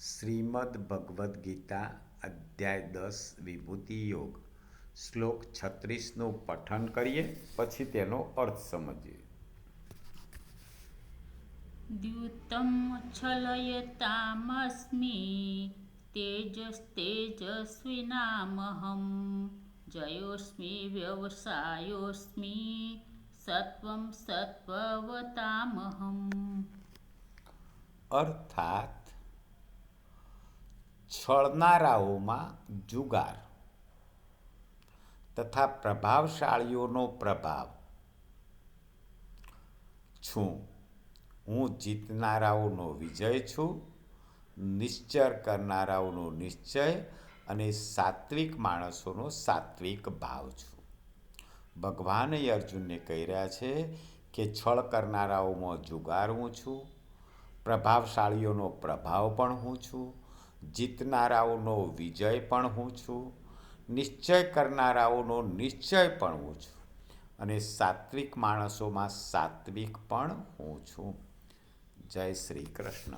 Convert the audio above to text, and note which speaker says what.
Speaker 1: શ્રીમદ ભગવદ્ ગીતા અધ્યાય દસ વિભૂતિ યોગ. શ્લોક છત્રીસનું પઠન કરીએ પછી તેનો અર્થ સમજીએ.
Speaker 2: દ્યુતં છલયતામસ્મિ તેજસ્તેજસ્વિનામહં જયોસ્મિ વ્યવસાયોસ્મિ સત્વમ સત્વવતામહમ.
Speaker 1: અર્થાત છળનારાઓમાં જુગાર તથા પ્રભાવશાળીઓનો પ્રભાવ. છું. હું જીતનારાઓનો વિજય છું, નિશ્ચર કરનારાઓનો નિશ્ચય અને સાત્વિક માણસોનો સાત્વિક ભાવ છું. ભગવાન અર્જુનને કહી રહ્યા છે કે છળ કરનારાઓમાં જુગાર હું છું, પ્રભાવશાળીઓનો પ્રભાવ પણ હું છું જીતનારાઓનો વિજય પણ હું છું, નિશ્ચય કરનારાઓનો નિશ્ચય પણ હું છું અને સાત્વિક માણસોમાં સાત્વિક પણ હું છું. જય શ્રી કૃષ્ણ.